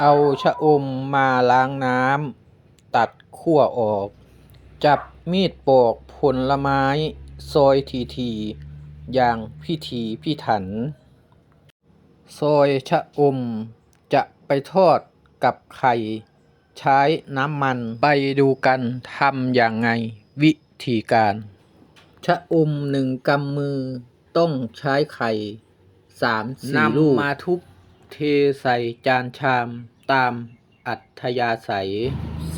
เอาชะอมมาล้างน้ำ ตัดขั้วออก จับมีดปอกผลไม้ซอยทีๆอย่างพิถีพิถัน ซอยชะอม จะไปทอดกับไข่ ใช้น้ำมันไปดูกันทำอย่างไงวิธีการ ชะอมหนึ่งกำมือต้องใช้ไข่สามสี่ลูกนำมาทุบ เทใส่จานชามตามอัธยาศัย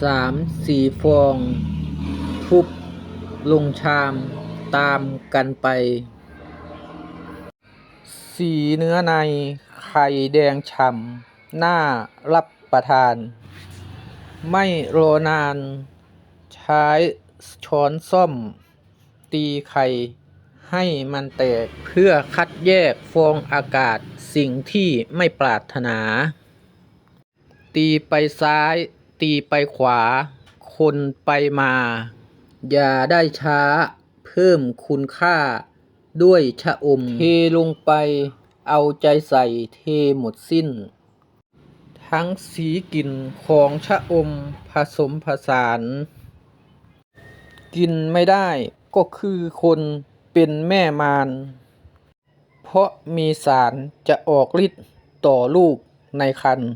สามสี่ฟอง ทุบลงชามตามกันไป สีเนื้อใน ไข่แดงฉ่ำน่ารับประทาน ไม่รอนาน ใช้ช้อนส้อม ตีไข่ ให้มันแตกเพื่อคัดแยกฟองอากาศสิ่งที่ไม่ปรารถนา ตีไปซ้าย ตีไปขวา คนไปมา อย่าได้ช้า เพิ่มคุณค่า ด้วยชะอม เทลงไป เอาใจใส่เทหมดสิ้น ทั้งสีกลิ่นของชะอมผสมผสาน กินไม่ได้ก็คือคน เป็นแม่มาร เพราะมีสารจะออกฤทธิ์ต่อลูกในครรภ์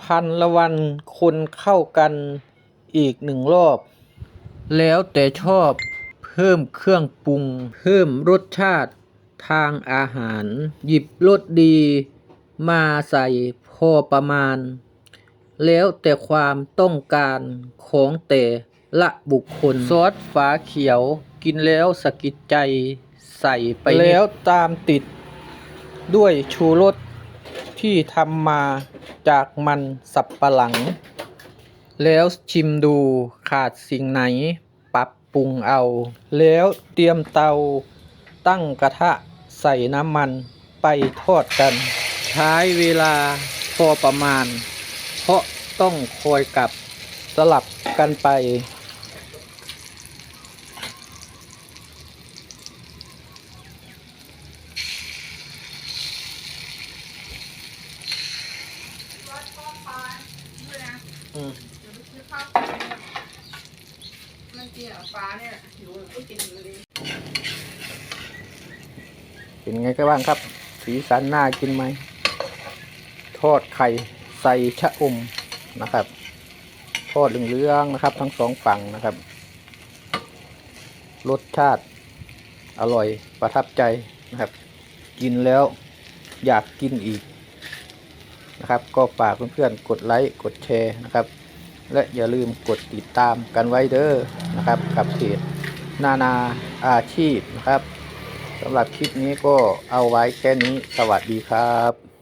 พันละวันคนเข้ากันอีกหนึ่งรอบ แล้วแต่ชอบเพิ่มเครื่องปรุง เพิ่มรสชาติทางอาหาร หยิบรสดีมาใส่พอประมาณ แล้วแต่ความต้องการของแต่ละบุคคล ซอสฝาเขียว กินแล้วสะกิดใจใส่ไปแล้วตามติด ด้วยชูรสที่ทำมาจากมันสับปะหลัง แล้วชิมดูขาดสิ่งไหน ปรับปรุงเอา แล้วเตรียมเตาตั้งกระทะใส่น้ำมันไปทอดกัน ใช้เวลาพอประมาณ เพราะต้องคอยกับสลับกันไป วัดข้อปลาด้วยนะ อืมเดี๋ยวไปซื้อข้าวมันเกี่ยวปลาเนี่ยหิวก็กินอยู่เลยเป็นไงกันบ้างครับ สีสันน่ากินไหม ทอดไข่ใส่ชะอมนะครับ ทอดเหลืองๆนะครับ ทั้งสองฝั่งนะครับ รสชาติอร่อยประทับใจนะครับ กินแล้วอยากกินอีก นะครับ ก็ฝากเพื่อนๆกดไลค์กดแชร์นะครับ และอย่าลืมกดติดตามกันไว้เด้อนะครับ กับเพจนานาอาชีพนะครับสำหรับคลิปนี้ก็เอาไว้แค่นี้สวัสดีครับ